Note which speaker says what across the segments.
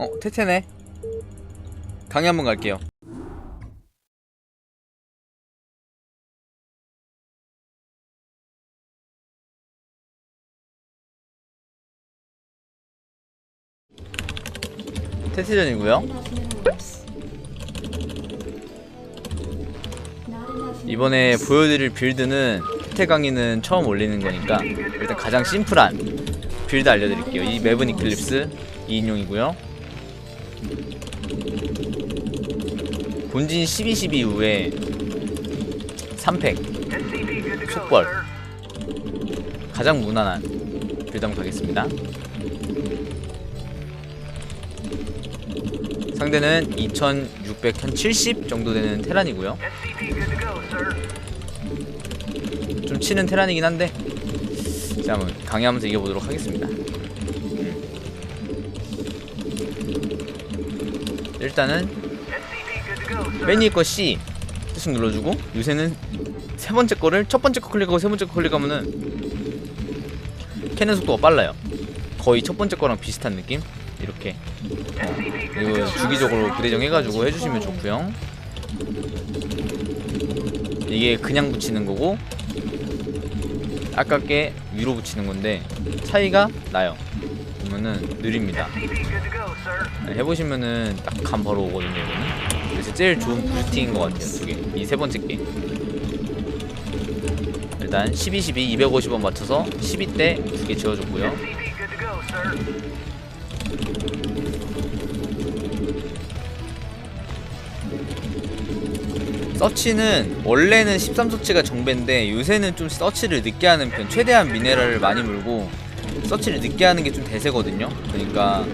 Speaker 1: 어 태태네. 강의 한번 갈게요. 태태전이고요. 이번에 보여드릴 빌드는 태태 강의는 처음 올리는 거니까 일단 가장 심플한 빌드 알려드릴게요. 이 맵은 이클립스 2인용이고요 본진 12-12 이후에 3팩 속벌. 가장 무난한 한번 가겠습니다. 상대는 2670 정도 되는 테란이고요. 좀 치는 테란이긴 한데 자 한번 강의하면서 이겨보도록 하겠습니다 일단은 맨 위에 거 C 계속 눌러주고 요새는 세 번째 거를 첫 번째 거 클릭하고 세 번째 거 클릭하면은 캐는 속도가 빨라요. 거의 첫 번째 거랑 비슷한 느낌? 이렇게 어, 이거 주기적으로 부대정 해가지고 해주시면 좋고요. 이게 그냥 붙이는 거고 아깝게 위로 붙이는 건데 차이가 나요 보면은 느립니다. 네, 해보시면은 딱 감 바로 오거든요 이거는. 그래서 제일 좋은 부스팅인 것 같아요 두개. 이 세 번째 게 일단 12, 12, 250원 맞춰서 12대 두 개 지어줬고요. 서치는 원래는 13서치가 정배인데 요새는 좀 서치를 늦게 하는 편 최대한 미네랄을 많이 물고 서치를 늦게 하는 게 좀 대세거든요. 그러니까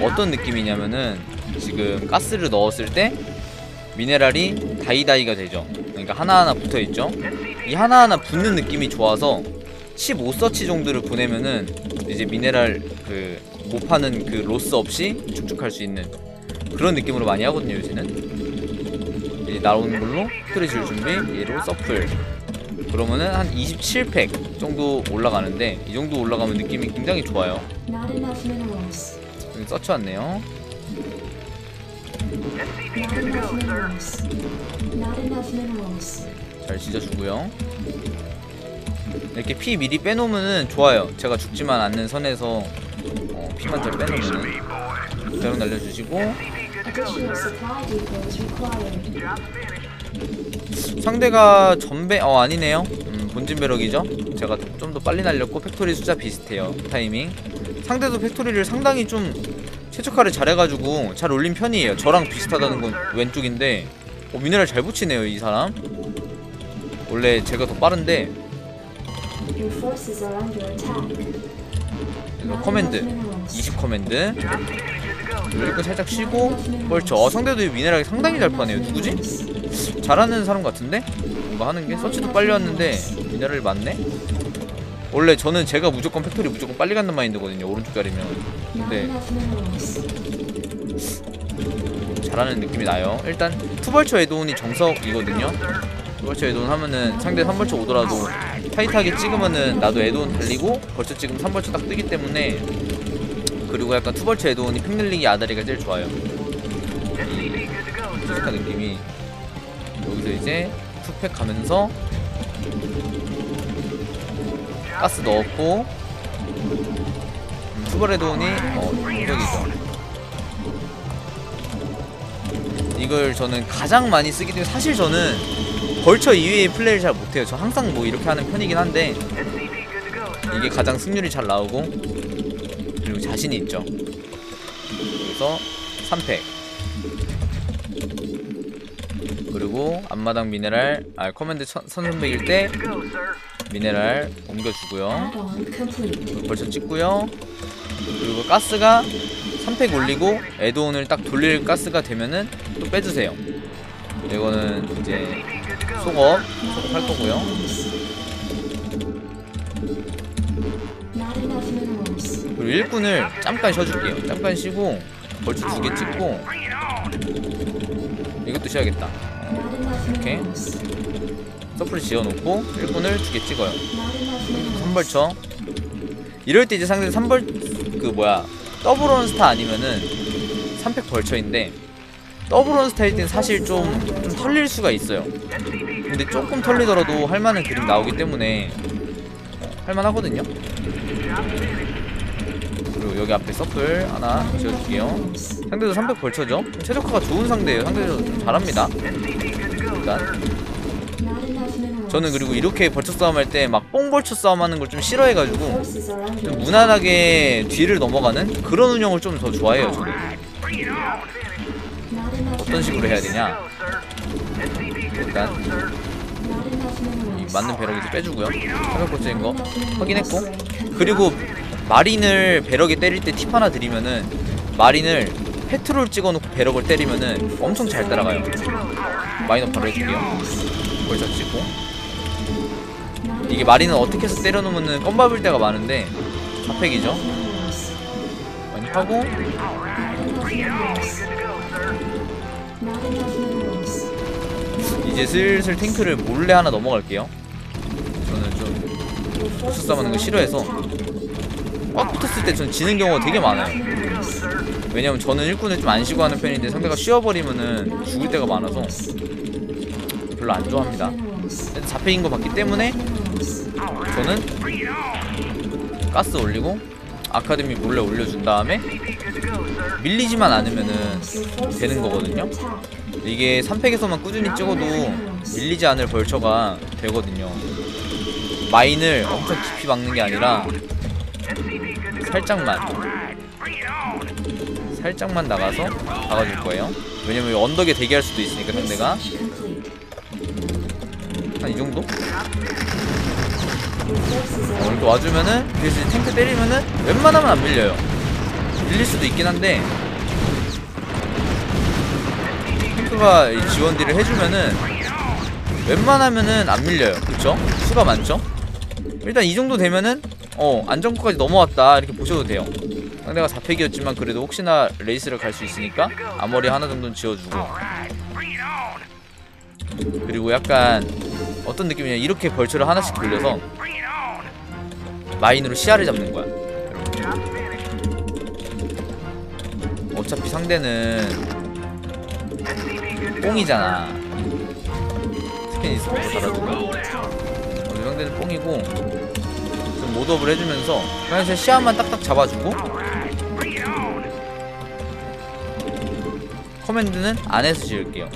Speaker 1: 어떤 느낌이냐면은 지금 가스를 넣었을 때 미네랄이 다이다이가 되죠. 그러니까 하나하나 붙어있죠. 이 하나하나 붙는 느낌이 좋아서 15서치 정도를 보내면은 이제 미네랄 그 못 파는 그 로스 없이 축축할 수 있는 그런 느낌으로 많이 하거든요 요새는. 이제 나오는 걸로 질 준비 얘로 서플 그러면은 한 27팩 정도 올라가는데 이 정도 올라가면 느낌이 굉장히 좋아요. 여기
Speaker 2: enough minerals.
Speaker 1: 잘 찢어주고요 이렇게 피 미리 빼놓으면은 좋아요 제가 죽지만 않는 선에서 어, 피만 잘 빼놓으면은 대로 날려주시고 상대가 전배 어 아니네요. 음, 본진 배럭이죠? 제가 좀 더 빨리 날렸고 팩토리 숫자 비슷해요 타이밍. 상대도 팩토리를 상당히 좀 최적화를 잘해가지고 잘 올린 편이에요. 저랑 비슷하다는 건 왼쪽인데 어, 미네랄 잘 붙이네요 이 사람. 원래 제가 더 빠른데. 커맨드 20 커맨드. 그리고 살짝 쉬고 벌쳐 어, 상대도 미네랄이 상당히 잘 파네요. 누구지? 잘하는 사람 같은데? 뭔가 하는 게 서치도 빨리 왔는데 미네랄이 많네? 원래 저는 제가 무조건 팩토리 무조건 빨리 간다는 마인드거든요 오른쪽 자리면 근데. 잘하는 느낌이 나요 일단 투벌처 에드온이 정석이거든요 투벌처 에드온 하면은 상대 3벌처 오더라도 타이트하게 찍으면은 나도 에드온 달리고 벌처 찍으면 3벌처 딱 뜨기 때문에 그리고 약간 투벌처 에드온이 팩 늘리기 아다리가 제일 좋아요 이 투스타 느낌이 여기서 이제 투팩 가면서 가스 넣었고 음, 투벌 에드온이 어 공격이죠 이걸 저는 가장 많이 쓰기 때문에 사실 저는 벌처 이외의 플레이를 잘 못해요. 저 항상 뭐 이렇게 하는 편이긴 한데 이게 가장 승률이 잘 나오고 그리고 자신이 있죠. 그래서 3팩 그리고 앞마당 미네랄 아 커맨드 선- 선선백일 때 미네랄 옮겨주고요. 벌써 찍고요. 그리고 가스가 3팩 올리고 에드온을 딱 돌릴 가스가 되면은 또 빼주세요. 이거는 이제 속업, 거고요.
Speaker 2: Not enough minerals.
Speaker 1: 그리고 일꾼을 잠깐 쉬어줄게요. 잠깐 쉬고 벌써 두 개 찍고 이것도 쉬어야겠다.
Speaker 2: Minerals.
Speaker 1: 서플을 지어놓고 일꾼을 두 개 찍어요.
Speaker 2: Not enough minerals.
Speaker 1: 3벌쳐. 이럴 때 이제 상대 3벌 그 뭐야 더블 온 스타 아니면은 3팩 벌처인데 더블 원 스타일 때는 사실 좀, 좀 털릴 수가 있어요 근데 조금 털리더라도 할만한 그림 나오기 때문에 어, 할만하거든요 그리고 여기 앞에 서플 하나 지어줄게요 상대도 300 벌쳐죠 최적화가 좋은 상대예요 상대도 좀 잘합니다 일단. 저는 그리고 이렇게 벌쳐 싸움 할 때 막 뽕벌쳐 싸움 하는 걸 좀 싫어해가지고 좀 무난하게 뒤를 넘어가는 그런 운영을 좀 더 좋아해요 저는 어떤 식으로 해야 되냐 일단 이. 맞는 배럭 이제 빼주고요 사격고체인 거 확인했고 그리고 마린을 배럭에 때릴 때 팁 하나 드리면은 마린을 페트롤 찍어놓고 배럭을 때리면은 엄청 잘 따라가요 마이너 바로 해줄게요. 벌써 찍고. 이게 마린은 어떻게 해서 때려놓으면은 껌밥일 때가 많은데 사팩이죠. 많이 하고. 이제 슬슬 탱크를 몰래 하나 넘어갈게요. 저는 좀
Speaker 2: forces
Speaker 1: 싸움하는 거 싫어해서. 꽉 붙었을 때 전 지는 경우가 되게 많아요. 왜냐면 저는 일꾼을 좀 안 쉬고 하는 편인데 상대가 쉬어버리면은 죽을 때가 많아서 별로 안 좋아합니다. 잡혀인 거 봤기 때문에. 저는 가스 올리고 아카데미 몰래 올려준 다음에 밀리지만
Speaker 2: forces
Speaker 1: 되는 거거든요. 이게 3팩에서만 꾸준히 찍어도 밀리지 않을 벌처가 되거든요 마인을 엄청 깊이 막는 게 아니라 살짝만 살짝만 나가서 박아줄 거예요 왜냐면 언덕에 대기할 수도 있으니까 상대가. 한 이 정도? 어, 이렇게 와주면은 그래서 탱크 때리면은 웬만하면 안 밀려요 밀릴 수도 있긴 한데 탱크가 이 지원 딜을 해주면은 웬만하면은 안 밀려요 그쵸? 수가 많죠? 일단 이 정도 되면은 어 안정권까지 넘어왔다 이렇게 보셔도 돼요 상대가 4팩이었지만 그래도 혹시나 레이스를 갈 수 있으니까 앞머리 하나 정도는 지어주고 그리고 약간 어떤 느낌이냐 이렇게 벌처를 하나씩 돌려서 마인으로 시야를 잡는 거야. 어차피 상대는 뽕이잖아. 스캔 있으면 더 달아주고. 어차피 상대는 뽕이고 좀 모드업을 해주면서 그냥 제 시야만 딱딱 잡아주고 커맨드는 안에서 지을게요.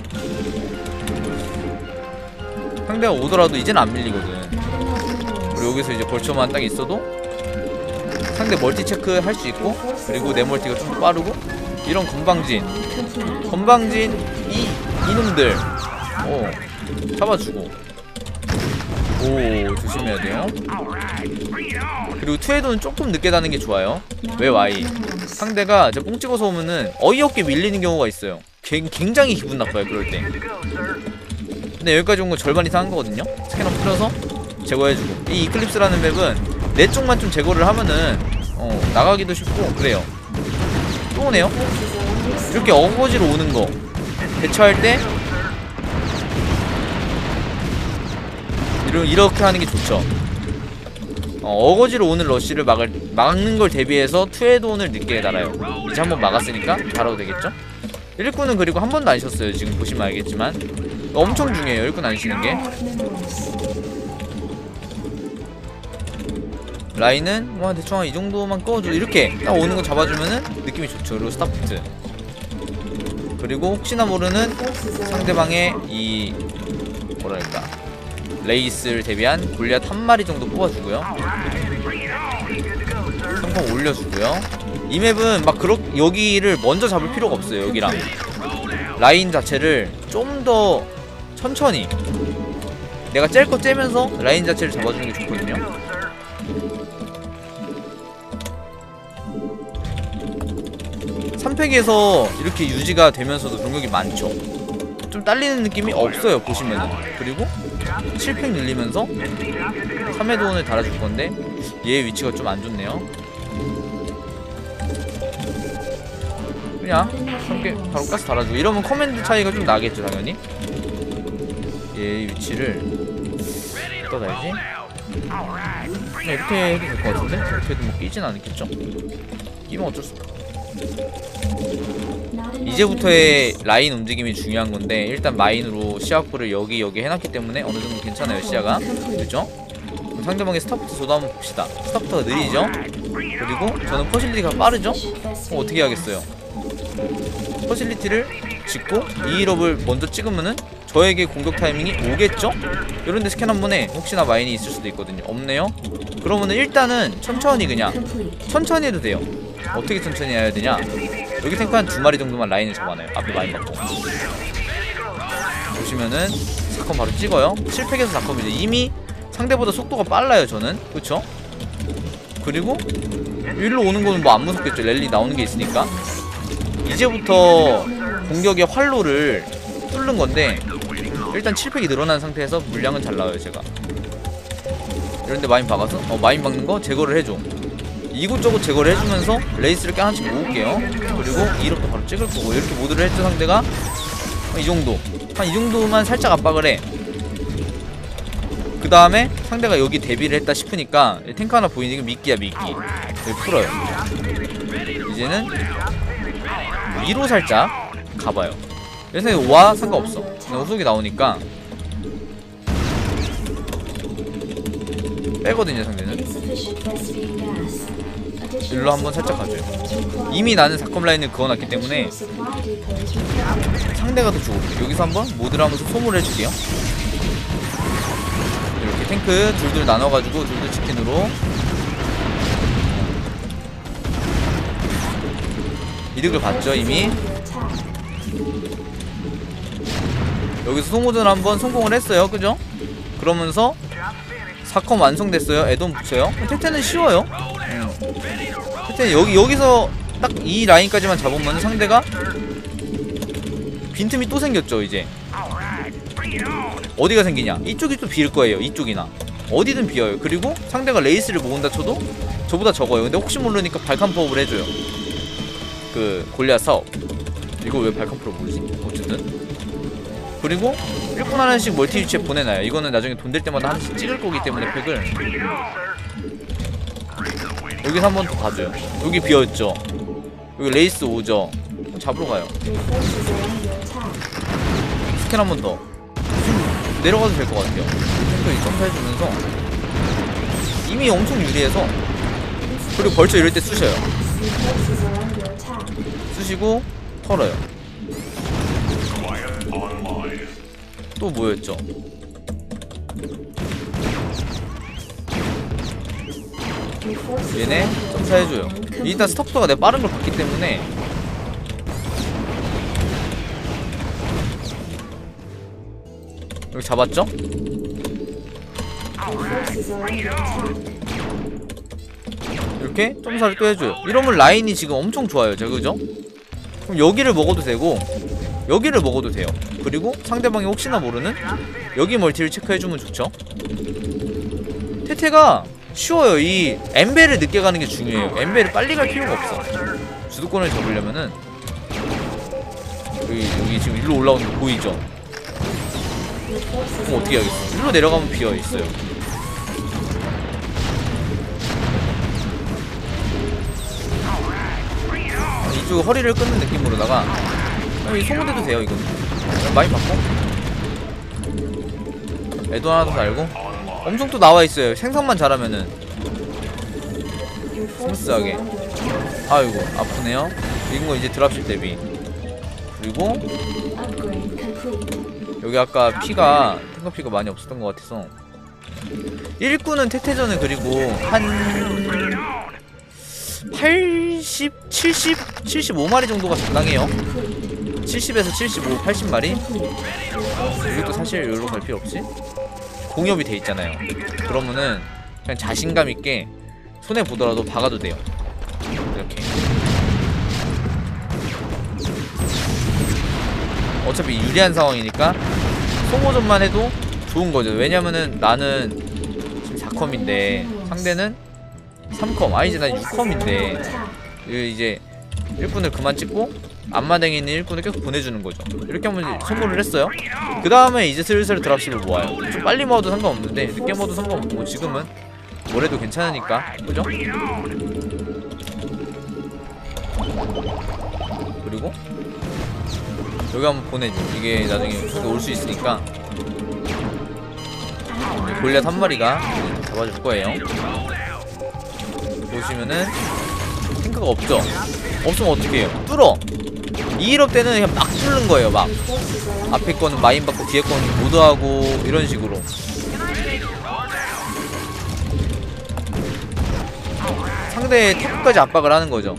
Speaker 1: 상대가 오더라도 이제는 안 밀리거든. 그리고 여기서 이제 벌처만 딱 있어도 상대 멀티 체크 할 수 있고 그리고 내 멀티가 좀더 빠르고 이런 건방진. 건방진 이 이놈들. 어 잡아주고. 오 조심해야 돼요. 그리고 투에도는 조금 늦게 다는 게 좋아요. 왜 Y? 상대가 이제 뽕 찍어서 오면은 어이없게 밀리는 경우가 있어요. 갱- 굉장히 기분 나빠요 그럴 때 근데 여기까지 온건 절반 이상 한 거거든요. 스캐너 풀어서 제거해주고. 이 이클립스라는 맵은 내 쪽만 좀 제거를 하면은 어 나가기도 쉽고 그래요. 또 오네요. 이렇게 어거지로 오는 거. 대처할 때 이러, 이렇게 하는 게 좋죠. 어, 어거지로 오는 러쉬를 막을, 막는 걸 대비해서 투헤드온을 늦게 달아요. 이제 한번 막았으니까 달아도 되겠죠 일꾼은 그리고 한 번도 안 쉬었어요. 지금 보시면 알겠지만. 엄청 중요해요 일꾼 안 쉬는 게. 라인은 와 대충 한 이 정도만 꺼줘. 이렇게 딱 오는 거 잡아주면은 느낌이 좋죠. 그리고 스타포트. 그리고 혹시나 모르는 상대방의 이 뭐랄까 레이스를 대비한 골리앗 한 마리 정도 뽑아주고요. 성공 올려주고요 이 맵은 막 그렇 여기를 먼저 잡을 필요가 없어요 여기랑. 라인 자체를 좀 더 천천히. 내가 짤 거 째면서 라인 자체를 잡아주는 게 좋거든요. 삼팩에서 이렇게 유지가 되면서도 병력이 많죠? 좀 딸리는 느낌이 없어요 보시면은. 그리고 7팩 늘리면서 3회도원을 달아줄 건데 얘의 위치가 좀 안 좋네요 그냥 함께 바로 가스 달아주고 이러면 커맨드 차이가 좀 나겠죠 당연히 얘의 위치를 어디다 달지? 그냥 이렇게 해도 될 것 같은데? 이렇게 해도 뭐 끼진 않겠죠? 끼면 어쩔 수 이제부터의 라인 움직임이 중요한 건데 일단 마인으로 확보를 여기 여기 해놨기 때문에 어느 정도 괜찮아요 시야가? 그럼 상대방의 스타부터 저도 한번 봅시다 스타부터가 느리죠? 그리고 저는 퍼실리티가 빠르죠? 어, 어떻게 하겠어요? 퍼실리티를 짓고 2일업을 먼저 찍으면은 저에게 공격 타이밍이 오겠죠? 이런데 스캔 한 번에 혹시나 마인이 있을 수도 있거든요 없네요? 그러면은 일단은 천천히 그냥. 천천히 해도 돼요. 어떻게 천천히 해야 되냐? 여기 탱크 한 두 마리 정도만 라인을 잡아놔요. 앞에 많이 받고. 보시면은 사건 바로 찍어요. 7팩에서 사건이죠. 이미 상대보다 속도가 빨라요, 저는. 그쵸? 그리고 일로 오는 거는 뭐 안 무섭겠죠. 랠리 나오는 게 있으니까. 이제부터 공격의 활로를 뚫는 건데 일단 7팩이 늘어난 상태에서 물량은 잘 나와요, 제가. 이런데 마인 박아서? 어 마인 박는 거? 제거를 해줘. 이곳저곳 제거를 해주면서 레이스를 꽤 하나씩 모을게요. 그리고 2롭도 바로 찍을 거고 이렇게 모드를 했죠 상대가 이 정도. 한 이 정도만 살짝 압박을 해 그 다음에 상대가 여기 대비를 했다 싶으니까 탱크 하나 보이니까 미끼야 미끼. 여기 풀어요. 이제는 위로 살짝 가봐요. 그래서 이거 와 상관없어. 그냥 후속이 나오니까. 빼거든요 상대는. 일로 한번 살짝 가줘요. 이미 나는 사컴 라인을 그어놨기 때문에. 상대가 더 좋고 여기서 한번 모드를 하면서 소모를 해줄게요. 이렇게 탱크 둘둘 나눠가지고 둘둘 치킨으로 이득을 봤죠 이미. 여기서 소모전 한번 성공을 했어요 그죠? 그러면서 사컴 완성됐어요. 애돈 붙여요. 테테는 쉬워요. 음. 테테는 여기, 여기서 딱 이 라인까지만 잡으면 상대가 빈틈이 또 생겼죠 이제. 어디가 생기냐? 이쪽이 또 비일 거예요 이쪽이나. 어디든 비어요. 그리고 상대가 레이스를 모은다 쳐도 저보다 적어요. 근데 혹시 모르니까 발칸 포업을 해줘요 그 골리앗 이거 왜 발칸 포업 모르지? 어쨌든. 그리고 1분 하나씩 멀티 위치에 보내놔요. 이거는 나중에 돈 될 때마다 하나씩 찍을 거기 때문에 팩을. 여기서 한 번 더 봐줘요. 여기 비어있죠? 여기 레이스 오죠? 잡으러 가요. 스캔 한 번 더. 내려가도 될 것 같아요. 이 점프해주면서. 이미 엄청 유리해서. 그리고 벌써 이럴 때 쑤셔요 쑤시고 털어요 또 뭐였죠 얘네 점사해줘요. 일단 스톱도가 내가 빠른 걸 봤기 때문에 여기 잡았죠? 이렇게 점사를 또 해줘요. 이러면 라인이 지금 엄청 좋아요. 제가 그죠? 그럼 여기를 먹어도 되고 여기를 먹어도 돼요. 그리고 상대방이 혹시나 모르는 여기 멀티를 체크해주면 좋죠. 테테가 쉬워요. 이 엠벨을 늦게 가는 게 중요해요. 엠벨을 빨리 갈 필요가 없어. 주도권을 잡으려면은 여기 여기 지금 일로 올라오는 거 보이죠? 그럼 어떻게 하겠어 일로 내려가면 비어있어요 이쪽 허리를 끊는 느낌으로다가 여기 소모돼도 돼요 이건 많이 바꿔 애도 하나 더 달고. 엄청 또 나와 있어요. 생산만 잘하면은. 스무스하게. 아이고 아프네요. 이거 이제 드랍십 대비. 그리고. 여기 아까 피가 탱커 피가 많이 없었던 것 같아서. 일꾼은 태태전을 그리고 한 80, 70, 75마리 정도가 적당해요
Speaker 2: Complete.
Speaker 1: 70에서 75, 80마리
Speaker 2: Complete. Your forces
Speaker 1: 이것도 사실 여기로 갈 필요 없지 공업이 돼 있잖아요 그러면은 그냥 자신감 있게 손해 보더라도 박아도 돼요 이렇게 어차피 유리한 상황이니까 소모전만 해도 좋은 거죠 왜냐면은 나는 지금 4컴인데 상대는 3컴 아니지 난 6컴인데 이제 1분을 그만 찍고 앞마당에 있는 일꾼을 계속 보내주는 거죠. 이렇게 하면 선물을 했어요. 그 다음에 이제 슬슬 드랍십을 모아요. 좀 빨리 모아도 상관없는데 늦게 모아도 상관없고 지금은 뭘 해도 괜찮으니까 그죠? 그리고 여기 한번 보내줘 이게 나중에 올 수 있으니까 골리앗 한 마리가 잡아줄 거예요 보시면은 탱크가 없죠? 없으면 어떻게 해요? 뚫어! 2일업 때는 그냥 막 뚫는 거예요 막. 앞에 거는 마인 받고 뒤에 거는 모드하고 이런 식으로. 상대의 탑까지 압박을 하는 거죠.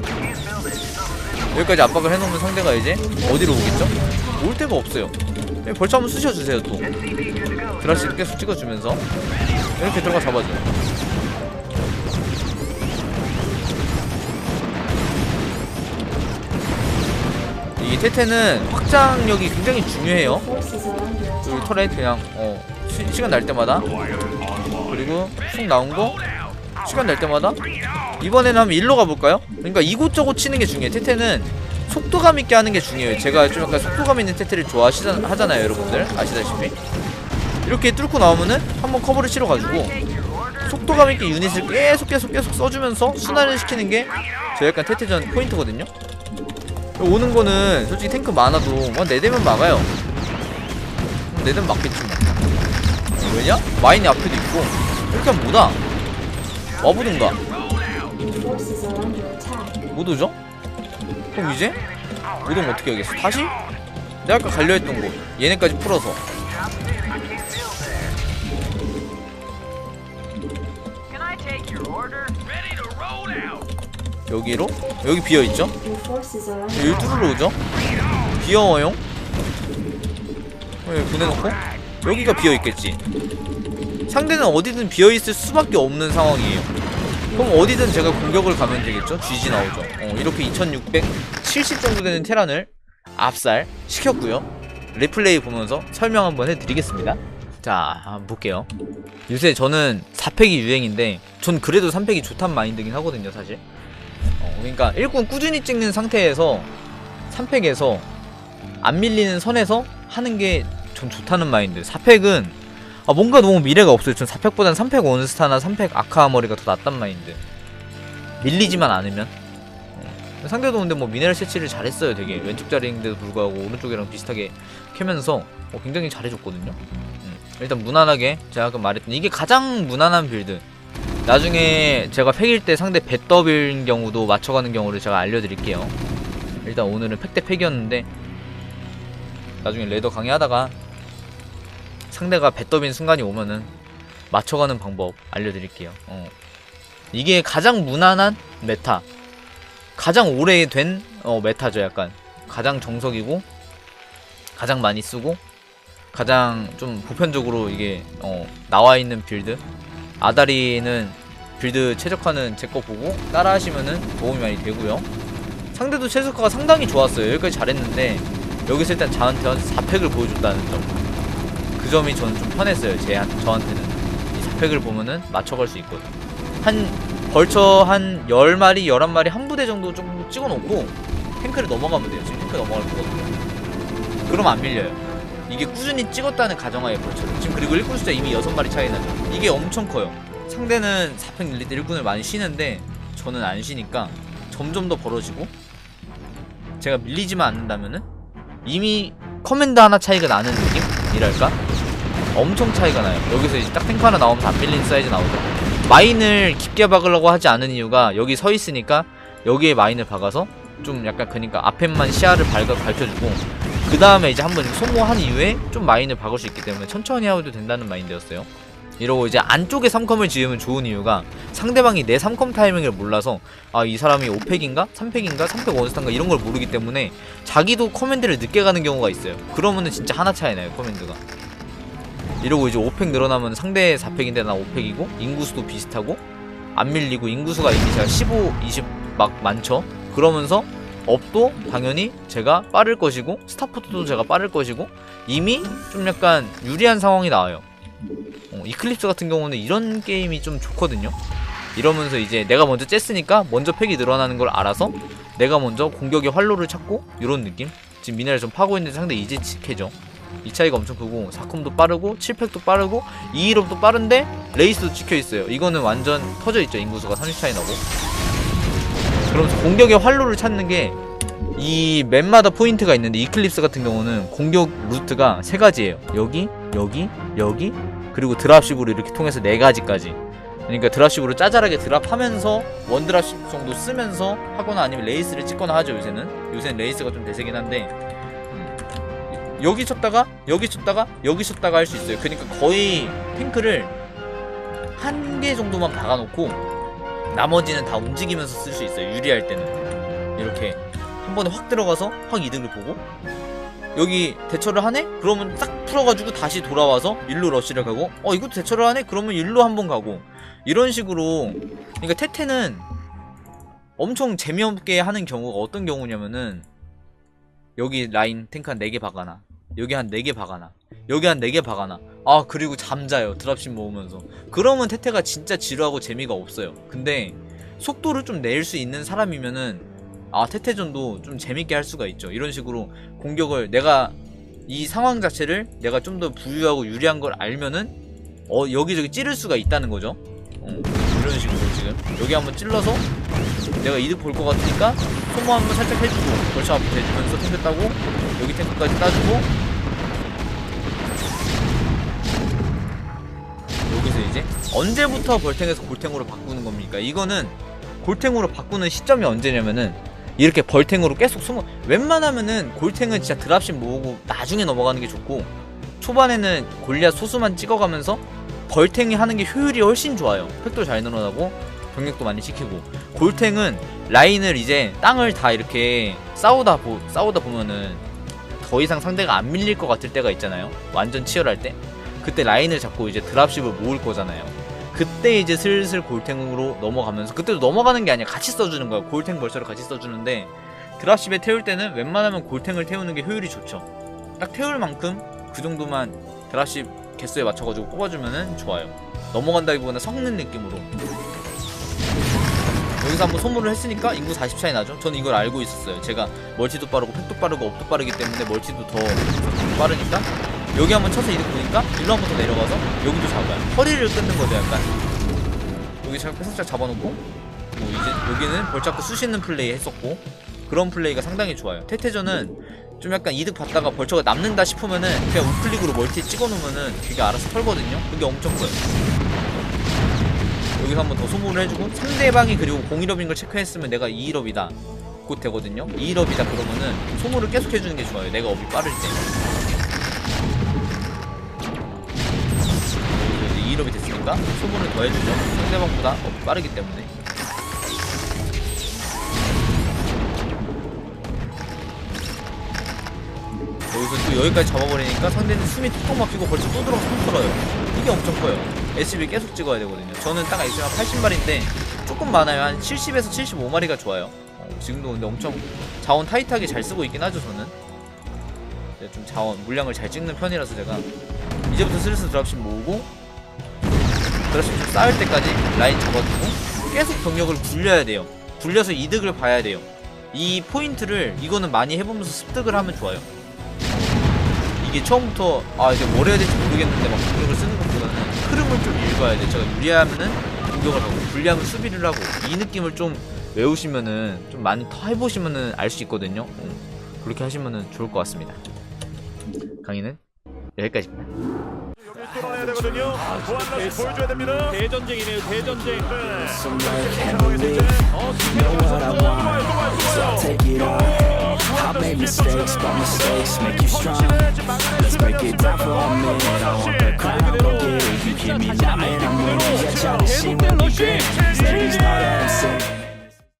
Speaker 1: 여기까지 압박을 해놓으면 상대가 이제 어디로 오겠죠? 올 데가 없어요. 그냥 벌쳐 한번 쑤셔주세요 또. 드라시 계속 찍어주면서. 이렇게 들어가 잡아줘요 이 테테는 확장력이 굉장히 중요해요. 여기. 터렛 그냥 어 시, 시간 날 때마다. 그리고 쑥 나온 거 시간 날 때마다. 이번에는 한번 일로 가볼까요? 그러니까 이곳저곳 치는 게 중요해요. 테테는 속도감 있게 하는 게 중요해요. 제가 좀 약간 속도감 있는 테테를 좋아하시잖아요 여러분들. 아시다시피. 이렇게 뚫고 나오면은 한번 커버를 치러 가지고 속도감 있게 유닛을 계속 계속 계속 써주면서 순환을 시키는 게 저 약간 테테전 포인트거든요 오는 거는 솔직히 탱크 많아도 뭐 내대면 막아요 내대면 막겠지 뭐 왜냐? 마인이 앞에도 있고 이렇게 하면 못와 와보든가. 못 오죠? 그럼 이제 못 오면 어떻게 하겠어? 다시? 내가 아까 갈려 했던 곳 얘네까지 풀어서 여기로? 여기 비어있죠? 여기 뚫으러 오죠? 귀여워요? 여기 보내놓고? 여기가 비어있겠지. 상대는 어디든 비어있을 수밖에 없는 상황이에요. 그럼 어디든 제가 공격을 가면 되겠죠? GG 나오죠. 어, 이렇게 2670 정도 되는 테란을 압살 시켰고요. 리플레이 보면서 설명 한번 해드리겠습니다. 자 한번 볼게요. 요새 저는 4팩이 유행인데 전 그래도 3팩이 좋단 마인드긴 하거든요 사실. 어, 그러니까 1군 꾸준히 찍는 상태에서 3팩에서 안 밀리는 선에서 하는 게 전 좋다는 마인드. 4팩은 아, 뭔가 너무 미래가 없어요. 전 4팩보단 3팩 원스타나 3팩 아카아머리가 더 낫단 마인드. 밀리지만 않으면. 어. 상대도 근데 뭐 미네랄 채취를 잘했어요 되게. 왼쪽 자리인데도 불구하고 오른쪽이랑 비슷하게 캐면서 어, 굉장히 잘해줬거든요. 음. 일단 무난하게 제가 아까 말했던 이게 가장 무난한 빌드 나중에 제가 팩일 때 상대 배더빌인 경우도 맞춰가는 경우를 제가 알려드릴게요. 일단 오늘은 팩대 팩이었는데 나중에 레더 강의하다가 상대가 배더빈 순간이 오면은 맞춰가는 방법 알려드릴게요. 어. 이게 가장 무난한 메타, 가장 오래된 어, 메타죠. 약간 가장 정석이고 가장 많이 쓰고 가장 좀 보편적으로 이게 어, 나와 있는 빌드. 아다리는 빌드 최적화는 제 거 보고 따라 하시면은 도움이 많이 되고요. 상대도 최적화가 상당히 좋았어요. 여기까지 잘했는데 여기서 일단 저한테 4팩을 보여줬다는 점. 그 점이 저는 좀 편했어요. 제 저한테는 이 4팩을 보면은 맞춰갈 수 있거든. 한 벌처 한 10마리, 11마리 한 부대 정도 좀 찍어놓고 탱크를 넘어가면 돼요. 지금 탱크 넘어갈 거거든요. 그럼 안 밀려요. 이게 꾸준히 찍었다는 가정하에 벌처를 지금 그리고 1군 숫자 이미 6마리 차이 나죠. 이게 엄청 커요. 상대는 4팩 밀릴 때 1군을 많이 쉬는데 저는 안 쉬니까 점점 더 벌어지고 제가 밀리지만 않는다면은 이미 커맨드 하나 차이가 나는 느낌이랄까? 엄청 차이가 나요. 여기서 이제 딱 탱크 하나 나오면서 안 밀리는 사이즈 나오죠. 마인을 깊게 박으려고 하지 않은 이유가 여기 서 있으니까 여기에 마인을 박아서 좀 약간 그니까 앞에만 시야를 밝혀주고 그 다음에 이제 한번 소모한 이후에 좀 마인을 박을 수 있기 때문에 천천히 하도 된다는 마인드였어요. 이러고 이제 안쪽에 3컴을 지으면 좋은 이유가 상대방이 내 3컴 타이밍을 몰라서 아 이 사람이 5팩인가? 3팩인가? 3팩 원스타인가 이런 걸 모르기 때문에 자기도 커맨드를 늦게 가는 경우가 있어요. 그러면은 진짜 하나 차이 나요 커맨드가. 이러고 이제 5팩 늘어나면 상대 4팩인데 나 5팩이고 인구수도 비슷하고 안 밀리고 인구수가 이미 제가 15, 20 막 많죠. 그러면서 업도 당연히 제가 빠를 것이고 스타포트도 제가 빠를 것이고 이미 좀 약간 유리한 상황이 나와요. 어, 이클립스 같은 경우는 이런 게임이 좀 좋거든요. 이러면서 이제 내가 먼저 쬐으니까 먼저 팩이 늘어나는 걸 알아서 내가 먼저 공격의 활로를 찾고 이런 느낌. 지금 미네랄 좀 파고 있는데 상대 이제 지켜져. 이 차이가 엄청 크고 4컴도 빠르고 7팩도 빠르고 2일업도 빠른데 레이스도 찍혀있어요. 이거는 완전 터져있죠. 인구수가 30 차이 나고. 그러면서 공격의 활로를 찾는 게 이 맵마다 포인트가 있는데 이클립스 같은 경우는 공격 루트가 세 가지예요. 여기, 여기, 여기, 그리고 드랍십으로 이렇게 통해서 네 가지까지. 그러니까 드랍십으로 짜잘하게 드랍하면서 원 드랍십 정도 쓰면서 하거나 아니면 레이스를 찍거나 하죠 요새는. 요새는 레이스가 좀 대세긴 한데 음, 여기 쳤다가 여기 쳤다가 여기 쳤다가 할 수 있어요. 그러니까 거의 탱크를 한 개 정도만 박아놓고 나머지는 다 움직이면서 쓸 수 있어요. 유리할 때는 이렇게 한 번에 확 들어가서 확 이득을 보고 여기 대처를 하네? 그러면 딱 풀어가지고 다시 돌아와서 일로 러쉬를 가고 어 이것도 대처를 하네? 그러면 일로 한 번 가고 이런 식으로 그러니까 테테는 엄청 재미없게 하는 경우가 어떤 경우냐면은 여기 라인 탱크 한 4개 박아놔 여기 한 4개 박아놔. 여기 한 4개 박아놔. 아 그리고 잠자요. 드랍십 모으면서. 그러면 테테가 진짜 지루하고 재미가 없어요. 근데 속도를 좀 낼 수 있는 사람이면은 아 테테전도 좀 재밌게 할 수가 있죠. 이런 식으로 공격을 내가 이 상황 자체를 내가 좀 더 부유하고 유리한 걸 알면은 어 여기저기 찌를 수가 있다는 거죠. 어, 이런 식으로 지금. 여기 한번 찔러서 내가 이득 볼 것 같으니까 소모 한번 살짝 해주고 벌쳐 앞에 대주면서 탱크 따고 여기 탱크까지 따주고 이제 언제부터 벌탱에서 골탱으로 바꾸는 겁니까? 이거는 골탱으로 바꾸는 시점이 언제냐면은 이렇게 벌탱으로 계속 숨어 웬만하면은 골탱은 진짜 드랍십 모으고 나중에 넘어가는 게 좋고 초반에는 골리앗 소수만 찍어가면서 벌탱이 하는 게 효율이 훨씬 좋아요. 팩도 잘 늘어나고 병력도 많이 시키고. 골탱은 라인을 이제 땅을 다 이렇게 싸우다 보, 싸우다 보면은 더 이상 상대가 안 밀릴 것 같을 때가 있잖아요. 완전 치열할 때 그때 라인을 잡고 이제 드랍십을 모을 거잖아요. 그때 이제 슬슬 골탱으로 넘어가면서 그때도 넘어가는 게 아니야 같이 써주는 거야. 골탱 벌써를 같이 써주는데 드랍십에 태울 때는 웬만하면 골탱을 태우는 게 효율이 좋죠. 딱 태울 만큼 그 정도만 드랍십 개수에 맞춰가지고 뽑아주면은 좋아요. 넘어간다기보다는 섞는 느낌으로. 여기서 한번 소모를 했으니까 인구 40 차이 나죠? 저는 이걸 알고 있었어요. 제가 멀티도 빠르고 팩도 빠르고 업도 빠르기 때문에 멀티도 더 빠르니까 여기 한번 쳐서 이득 보니까 일로 한번 더 내려가서 여기도 잡아요. 허리를 끊는 거죠 약간. 여기 살짝 살짝 잡아놓고. 뭐 이제 여기는 벌 잡고 쑤시는 플레이 했었고 그런 플레이가 상당히 좋아요. 태태전은 좀 약간 이득 받다가 벌처가 남는다 싶으면은 그냥 우클릭으로 멀티 찍어놓으면은 그게 알아서 털거든요. 그게 엄청 커요. 여기서 한번 더 소모를 해주고 상대방이 그리고 01업인 걸 체크했으면 내가 2일업이다. 곧 되거든요. 2일업이다 그러면은 소모를 계속 해주는 게 좋아요. 내가 업이 빠를 때 2일업이 됐으니까 소모를 더 해주죠 상대방보다 빠르기 때문에. 여기서 또 여기까지 잡아버리니까 상대는 숨이 툭툭 막히고 벌써 또 들어가서 또 털어요. 이게 엄청 커요. SCB 계속 찍어야 되거든요. 저는 딱 SCB 한 80마리인데 조금 많아요. 한 70에서 75마리가 좋아요. 어, 지금도 근데 엄청 자원 타이트하게 잘 쓰고 있긴 하죠 저는. 네, 좀 자원 물량을 잘 찍는 편이라서 제가 이제부터 슬슬 드랍십 모으고 좀 쌓을 때까지 라인 잡아두고 계속 병력을 굴려야 돼요 굴려서 이득을 봐야 돼요 이 포인트를 이거는 많이 해보면서 습득을 하면 좋아요 이게 처음부터 아 이제 뭘 해야 될지 모르겠는데 막 공격을 쓰는 것보다는 흐름을 좀 읽어야 돼. 제가 유리하면은 공격을 하고 불리하면 수비를 하고 이 느낌을 좀 외우시면은 좀 많이 더 해보시면은 알 수 있거든요. 음, 그렇게 하시면은 좋을 것 같습니다. 강의는 여기까지입니다.
Speaker 3: 끌어야 되거든요. 보안라스 보여줘야 됩니다.
Speaker 4: 대전쟁이네요. 대전쟁.
Speaker 3: 네. 상황에서 이제 어 지금 와요 또 와요 또 I
Speaker 5: take it all. I made mistakes, but mistakes make you strong. Let's break it down for a minute. I want the crown, go get it. You give me that, man, I'm winning. Yeah, Charlie, she won't be big. Ladies, not upset.